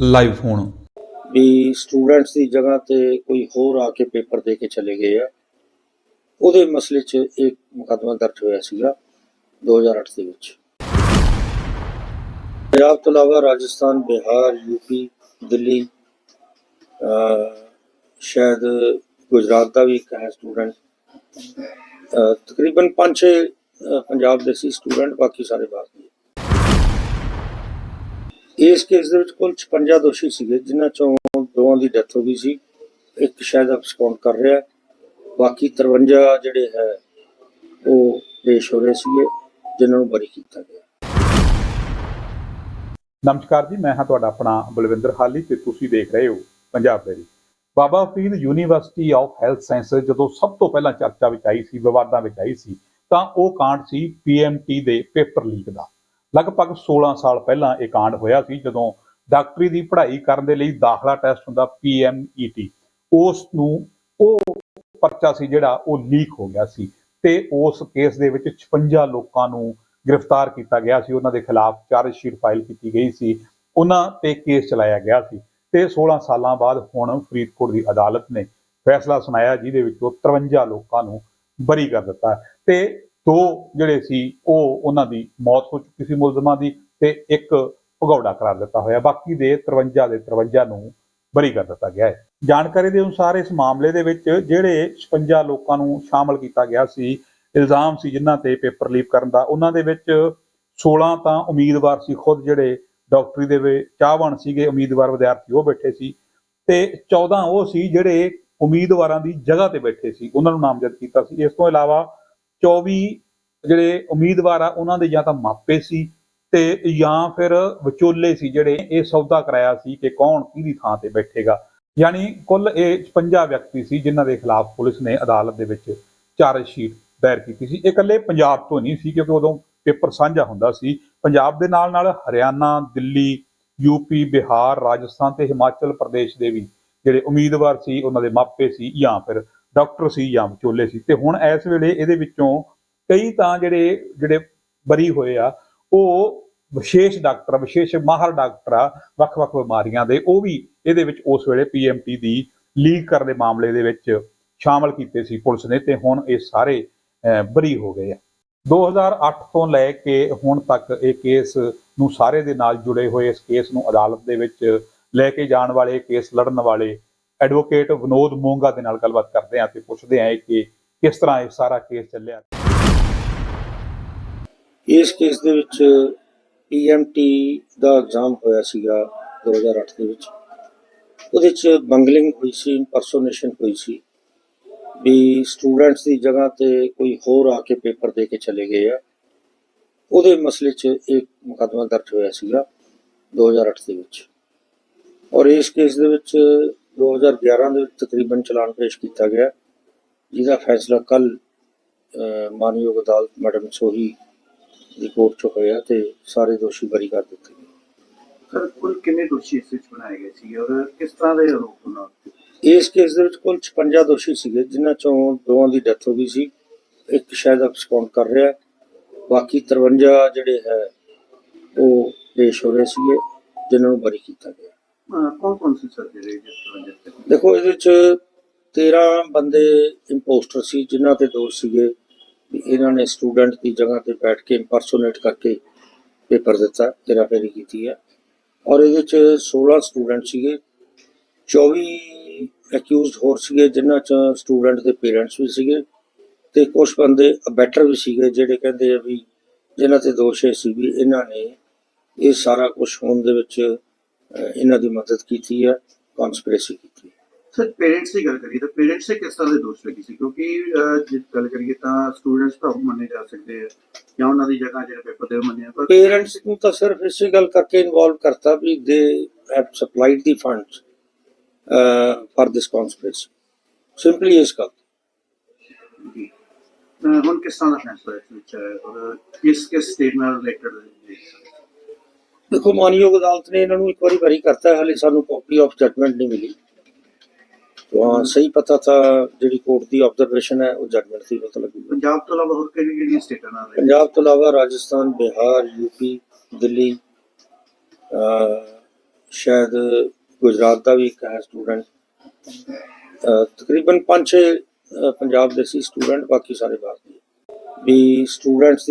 Live phone ਵੀ students ਦੀ ਜਗ੍ਹਾ ਤੇ ਕੋਈ ਹੋਰ ਆ ਕੇ ਪੇਪਰ ਦੇ ਕੇ ਚਲੇ ਗਏ ਆ। ਉਹਦੇ ਮਸਲੇ 'ਚ ਇੱਕ ਮੁਕੱਦਮਾ ਦਰਜ ਹੋਇਆ ਸੀਗਾ 2008 ਦੇ ਵਿੱਚ। ਪੰਜਾਬ ਤੋਂ ਇਲਾਵਾ ਰਾਜਸਥਾਨ, ਬਿਹਾਰ ਯੂਪੀ ਦਿੱਲੀ ਸ਼ਾਇਦ ਗੁਜਰਾਤ ਦਾ ਵੀ ਇੱਕ ਹੈ ਸਟੂਡੈਂਟ ਤਕਰੀਬਨ 5-6 ਪੰਜਾਬ ਦੇ ਸੀ ਸਟੂਡੈਂਟ ਬਾਕੀ ਸਾਰੇ ਬਾਹਰ ਦੇ। ਇਸ ਕੇਸ ਦੇ ਵਿੱਚ ਕੁੱਲ 56 ਦੋਸ਼ੀ ਸੀਗੇ, ਜਿਨ੍ਹਾਂ ਚੋਂ ਦੋਵਾਂ ਦੀ ਡੈਥ ਹੋ ਗਈ ਸੀ। ਇੱਕ ਸ਼ਾਇਦ ਅਬਸਕਾਉਂਡ ਕਰ ਰਿਹਾ ਬਾਕੀ 53 ਜਿਹੜੇ ਹੈ, ਉਹ ਪੇਸ਼ ਹੋ ਰਹੇ ਸੀਗੇ, ਜਿਨ੍ਹਾਂ ਨੂੰ ਬਰੀ ਕੀਤਾ ਗਿਆ। ਨਮਸਕਾਰ ਜੀ, ਮੈਂ ਹਾਂ ਤੁਹਾਡਾ ਆਪਣਾ ਬਲਵਿੰਦਰ ਹਾਲੀ ਤੇ ਤੁਸੀਂ ਦੇਖ ਰਹੇ ਹੋ Punjab dairy Baba Farid university of health science ਜਦੋਂ ਸਭ ਤੋਂ ਪਹਿਲਾਂ ਚਰਚਾ ਵਿੱਚ ਆਈ ਸੀ, ਵਿਵਾਦਾਂ ਵਿੱਚ ਆਈ ਸੀ, ਤਾਂ ਉਹ ਕਾਂਡ ਸੀ ਪੀਐਮਟੀ ਦੇ ਪੇਪਰ ਲੀਕ ਦਾ। ਲਗਭਗ 16 ਸਾਲ ਪਹਿਲਾਂ ਇਹ ਕਾਂਡ ਹੋਇਆ ਸੀ, ਜਦੋਂ ਡਾਕਟਰੀ ਦੀ ਪੜ੍ਹਾਈ ਕਰਨ ਦੇ ਲਈ ਦਾਖਲਾ ਟੈਸਟ ਹੁੰਦਾ ਪੀਐਮਈਟੀ ਉਸ ਨੂੰ ਉਹ ਪਰਚਾ ਸੀ ਜਿਹੜਾ ਉਹ ਲੀਕ ਹੋ ਗਿਆ ਸੀ ਤੇ ਉਸ ਕੇਸ ਦੇ ਵਿੱਚ 56 ਲੋਕਾਂ ਨੂੰ ਗ੍ਰਿਫਤਾਰ ਕੀਤਾ ਗਿਆ ਸੀ। ਉਹਨਾਂ ਦੇ ਖਿਲਾਫ ਚਾਰਜ ਸ਼ੀਟ ਫਾਈਲ ਕੀਤੀ ਗਈ ਸੀ। ਉਹਨਾਂ ਤੇ ਕੇਸ ਚਲਾਇਆ ਗਿਆ ਸੀ ਤੇ 16 ਸਾਲਾਂ ਬਾਅਦ ਹੁਣ ਫਰੀਦਕੋਟ ਦੀ ਅਦਾਲਤ ਨੇ ਫੈਸਲਾ ਸੁਣਾਇਆ, ਜਿਹਦੇ ਵਿੱਚੋਂ ਉਹ 53 ਲੋਕਾਂ ਨੂੰ ਬਰੀ ਕਰ ਦਿੱਤਾ। ਤੇ ਦੋ ਜਿਹੜੇ ਸੀ, ਉਹ ਉਹਨਾਂ ਦੀ ਮੌਤ ਹੋ ਚੁੱਕੀ ਸੀ ਮੁਲਜ਼ਮਾਂ ਦੀ ਤੇ ਇੱਕ ਭਗੌੜਾ ਕਰਾਰ ਦਿੱਤਾ ਹੋਇਆ। ਬਾਕੀ ਦੇ 53 ਦੇ 53 ਨੂੰ ਬਰੀ ਕਰ ਦਿੱਤਾ ਗਿਆ ਹੈ। ਜਾਣਕਾਰੀ ਦੇ ਅਨੁਸਾਰ ਇਸ ਮਾਮਲੇ ਦੇ ਵਿੱਚ ਜਿਹੜੇ 56 ਲੋਕਾਂ ਨੂੰ ਸ਼ਾਮਲ ਕੀਤਾ ਗਿਆ ਸੀ, ਇਲਜ਼ਾਮ ਸੀ ਜਿਨ੍ਹਾਂ ਤੇ ਪੇਪਰ ਲੀਕ ਕਰਨ ਦਾ, ਉਹਨਾਂ ਦੇ ਵਿੱਚ 16 ਤਾਂ ਉਮੀਦਵਾਰ ਸੀ ਖੁਦ ਜਿਹੜੇ ਡਾਕਟਰੀ ਦੇ ਵਿੱਚ ਚਾਹਵਾਨ ਸੀਗੇ, ਉਮੀਦਵਾਰ ਵਿਦਿਆਰਥੀ ਉਹ ਬੈਠੇ ਸੀ ਤੇ 14 ਉਹ ਸੀ ਜਿਹੜੇ ਉਮੀਦਵਾਰਾਂ ਦੀ ਜਗ੍ਹਾ ਤੇ ਬੈਠੇ ਸੀ, ਉਹਨਾਂ ਨੂੰ ਨਾਮਜ਼ਦ ਕੀਤਾ ਸੀ। ਇਸ ਤੋਂ ਇਲਾਵਾ 24 ਜਿਹੜੇ ਉਮੀਦਵਾਰ ਆ, ਉਹਨਾਂ ਦੇ ਜਾਂ ਤਾਂ ਮਾਪੇ ਸੀ ਤੇ ਜਾਂ ਫਿਰ ਵਿਚੋਲੇ ਸੀ ਜਿਹੜੇ ਇਹ ਸੌਦਾ ਕਰਾਇਆ ਸੀ ਕਿ ਕੌਣ ਕਿਹਦੀ ਥਾਂ ਤੇ ਬੈਠੇਗਾ। ਯਾਨੀ ਕੁੱਲ ਇਹ 56 ਵਿਅਕਤੀ ਸੀ ਜਿਨ੍ਹਾਂ ਦੇ ਖਿਲਾਫ ਪੁਲਿਸ ਨੇ ਅਦਾਲਤ ਦੇ ਵਿੱਚ ਚਾਰਜ ਸ਼ੀਟ ਦਾਇਰ ਕੀਤੀ ਸੀ। ਇਹ ਇਕੱਲੇ ਪੰਜਾਬ ਤੋਂ ਨਹੀਂ ਸੀ ਕਿਉਂਕਿ ਉਦੋਂ ਪੇਪਰ ਸਾਂਝਾ ਹੁੰਦਾ ਸੀ। ਪੰਜਾਬ ਦੇ ਨਾਲ ਨਾਲ ਹਰਿਆਣਾ, ਦਿੱਲੀ ਯੂਪੀ ਬਿਹਾਰ, ਰਾਜਸਥਾਨ ਤੇ ਹਿਮਾਚਲ ਪ੍ਰਦੇਸ਼ ਦੇ ਵੀ ਜਿਹੜੇ ਉਮੀਦਵਾਰ ਸੀ, ਉਹਨਾਂ ਦੇ ਮਾਪੇ ਸੀ ਜਾਂ ਫਿਰ ਡਾਕਟਰ ਸੀ ਜਾਂ ਵਿਚੋਲੇ ਸੀ ਤੇ ਹੁਣ ਇਸ ਵੇਲੇ ਇਹਦੇ ਵਿੱਚੋਂ ਕਈ ਤਾਂ ਜਿਹੜੇ ਜਿਹੜੇ ਬਰੀ ਹੋਏ ਆ ਉਹ ਵਿਸ਼ੇਸ਼ ਡਾਕਟਰ ਵਿਸ਼ੇਸ਼ ਮਾਹਰ ਡਾਕਟਰ ਆ ਵੱਖ-ਵੱਖ ਬਿਮਾਰੀਆਂ ਦੇ ਉਹ ਵੀ ਇਹਦੇ ਵਿੱਚ ਉਸ ਵੇਲੇ ਪੀਐਮਟੀ ਦੀ ਲੀਕ ਕਰਨ ਦੇ ਮਾਮਲੇ ਦੇ ਵਿੱਚ ਸ਼ਾਮਲ ਕੀਤੇ ਸੀ ਪੁਲਿਸ ਨੇ ਤੇ ਹੁਣ ਇਹ ਸਾਰੇ ਅਹ, ਬਰੀ ਹੋ ਗਏ ਆ। 2008 ਤੋਂ ਲੈ ਕੇ ਹੁਣ ਤੱਕ ਇਹ ਕੇਸ ਨੂੰ ਸਾਰੇ ਦੇ ਨਾਲ ਜੁੜੇ ਹੋਏ ਇਸ ਕੇਸ ਨੂੰ ਅਦਾਲਤ ਦੇ ਵਿੱਚ ਲੈ ਕੇ ਜਾਣ ਵਾਲੇ ਕੇਸ ਲੜਨ ਵਾਲੇ ਐਡਵੋਕੇਟ ਵਿਨੋਦ ਮੋਂਗਾ ਦੇ ਨਾਲ ਗੱਲਬਾਤ ਕਰਦੇ ਆ ਤੇ ਪੁੱਛਦੇ ਆ ਕਿ ਕਿਸ ਤਰ੍ਹਾਂ ਇਹ ਸਾਰਾ ਕੇਸ ਚੱਲਿਆ। ਇਸ ਕੇਸ ਦੇ ਵਿੱਚ ਪੀਐਮਟੀ ਦਾ ਐਗਜ਼ਾਮ ਹੋਇਆ ਸੀਗਾ 2008 ਦੇ ਵਿੱਚ। ਉਹਦੇ ਚ ਬੰਗਲਿੰਗ ਹੋਈ ਸੀ ਇੰਪਰਸੋਨੇਸ਼ਨ ਹੋਈ ਸੀ। ਵੀ ਸਟੂਡੈਂਟਸ ਦੀ ਜਗ੍ਹਾ ਤੇ ਕੋਈ ਹੋਰ ਆ ਕੇ ਪੇਪਰ ਦੇ ਕੇ ਚਲੇ ਗਏ ਆ। ਉਹਦੇ ਮਸਲੇ 'ਚ ਇੱਕ ਮੁਕੱਦਮਾ ਦਰਜ ਹੋਇਆ ਸੀਗਾ 2008 ਦੇ ਵਿੱਚ। ਔਰ ਇਸ ਕੇਸ ਦੇ ਵਿੱਚ 2011 ਦੇ ਵਿੱਚ ਤਕਰੀਬਨ ਚਲਾਨ ਪੇਸ਼ ਕੀਤਾ ਗਿਆ। ਜਿਹਦਾ ਫੈਸਲਾ ਕੱਲ ਮਾਨਯੋਗ ਅਦਾਲਤ ਮੈਡਮ ਸੋਹੀ ਦੀ ਕੋਰਟ 'ਚ ਹੋਇਆ ਤੇ ਸਾਰੇ ਦੋਸ਼ੀ ਬਰੀ ਕਰ ਦਿੱਤੇ ਗਏ। ਸਰ ਕੁੱਲ ਕਿੰਨੇ ਦੋਸ਼ੀ ਇਸ ਵਿੱਚ ਬਣਾਏ ਗਏ ਸੀ ਔਰ ਕਿਸ ਤਰ੍ਹਾਂ ਦੇ ਆਰੋਪ ਇਸ ਕੇਸ ਦੇ ਵਿੱਚ ਕੁੱਲ 56 ਦੋਸ਼ੀ ਸੀਗੇ ਜਿਨ੍ਹਾਂ ਚੋਂ ਦੋਵਾਂ ਦੀ ਡੈਥ ਹੋ ਗਈ ਸੀ। ਇੱਕ ਸ਼ਾਇਦ ਅਬਸਕਾਉਂਡ ਕਰ ਰਿਹਾ। ਬਾਕੀ 53 ਜਿਹੜੇ ਹੈ ਉਹ ਪੇਸ਼ ਹੋ ਰਹੇ ਸੀਗੇ ਜਿਨ੍ਹਾਂ ਨੂੰ ਬਰੀ ਕੀਤਾ ਗਿਆ। ਕੌਣ ਕੌਣ ਸੀ ਸਰ ਜਿਹੜੇ ਜਿਸ ਦੇਖੋ, ਇਹਦੇ ਵਿੱਚ 13 ਬੰਦੇ ਇੰਪੋਸਟਰ ਸੀ, ਜਿਨ੍ਹਾਂ ਤੇ ਦੋਸ਼ ਸੀਗੇ ਵੀ ਇਹਨਾਂ ਨੇ ਸਟੂਡੈਂਟ ਦੀ ਜਗ੍ਹਾ ਤੇ ਬੈਠ ਕੇ ਇੰਪਰਸੋਨੇਟ ਕਰਕੇ ਪੇਪਰ ਦਿੱਤਾ ਤੇਰਾ ਫੇਰੀ ਕੀਤੀ ਹੈ। ਔਰ ਇਹਦੇ ਵਿੱਚ 16 ਸਟੂਡੈਂਟ ਸੀਗੇ 24 ਅਕਿਊਜ਼ਡ ਹੋਰ ਸੀਗੇ, ਜਿਨ੍ਹਾਂ ਚ ਸਟੂਡੈਂਟ ਦੇ ਪੇਰੈਂਟਸ ਵੀ ਸੀਗੇ ਤੇ ਕੁਝ ਬੰਦੇ ਅਬੈਟਰ ਵੀ ਸੀਗੇ, ਜਿਹੜੇ ਕਹਿੰਦੇ ਆ ਵੀ ਜਿਨ੍ਹਾਂ ਤੇ ਦੋਸ਼ ਇਹ ਸੀ ਵੀ ਇਹਨਾਂ ਨੇ ਇਹ ਸਾਰਾ ਕੁਝ ਹੋਣ ਦੇ ਵਿੱਚ ਇਹਨਾਂ ਦੀ ਮਦਦ ਕੀਤੀ ਹੈ ਕਨਸਪੀਰੇਸੀ ਕੀਤੀ ਹੈ। ਸਰ ਪੇਰੈਂਟਸ ਦੀ ਗੱਲ ਕਰੀਏ ਤਾਂ ਪੇਰੈਂਟਸ ਤੇ ਕਿਸ ਤਰ੍ਹਾਂ ਦੇ ਦੋਸ਼ ਲੱਗੇ ਸੀ? ਕਿਉਂਕਿ ਜੇ ਗੱਲ ਕਰੀਏ ਤਾਂ ਸਟੂਡੈਂਟਸ ਤਾਂ ਮੰਨੇ ਜਾ ਸਕਦੇ ਆ ਜਾਂ ਉਹਨਾਂ ਦੀ ਜਗ੍ਹਾ ਜਿਹੜੇ ਪੇਪਰ ਦੇ ਮੰਨੇ ਪਰ ਪੇਰੈਂਟਸ ਨੂੰ ਤਾਂ ਸਿਰਫ ਇਸੇ ਗੱਲ ਕਰਕੇ ਇਨਵੋਲਵ ਕਰਤਾ ਵੀ they have supplied the funds for this conspiracy simply ਇਸ ਗੱਲ ਹੁਣ ਕਿਸ ਤਰ੍ਹਾਂ ਦਾ ਫੈਸਲਾ ਇਸ ਵਿੱਚ ਹੈ ਕਿਸ ਕਿਸ ਸਟੇਟ ਨਾਲ ਰਿਲੇਟਡ ਦੇਖੋ ਮਾਨਯੋਗ ਅਦਾਲਤ ਨੇ ਇਹਨਾਂ ਨੂੰ ਇੱਕ ਵਾਰੀ ਬਰੀ ਕਰਤਾ ਹਾਲੇ ਸਾਨੂੰ ਕਾਪੀ ਆਫ ਜਜਮੈਂਟ ਨਹੀਂ ਮਿਲੀ। ਤਾਂ ਸਹੀ ਪਤਾ ਤਾਂ ਜਿਹੜੀ ਕੋਰਟ ਦੀ ਆਬਜ਼ਰਵੇਸ਼ਨ ਹੈ ਉਹ ਜਜਮੈਂਟ ਦੀ ਪਤਾ ਲੱਗੂਗਾ। ਪੰਜਾਬ ਤੋਂ ਇਲਾਵਾ ਹੋਰ ਕਿਹੜੀ ਕਿਹੜੀਆਂ ਸਟੇਟਾਂ ਨਾਲ? ਪੰਜਾਬ ਤੋਂ ਇਲਾਵਾ ਰਾਜਸਥਾਨ ਬਿਹਾਰ ਯੂਪੀ ਦਿੱਲੀ ਸ਼ਾਇਦ ਗੁਜਰਾਤ ਦਾ ਵੀ ਇੱਕ ਹੈ ਸਟੂਡੈਂਟ ਤਕਰੀਬਨ 5-6 ਪੰਜਾਬ ਦੇ ਸੀ ਸਟੂਡੈਂਟ ਬਾਕੀ ਸਾਰੇ ਬਾਹਰ ਦੇ। ਵੀ ਸਟੂਡੈਂਟਸ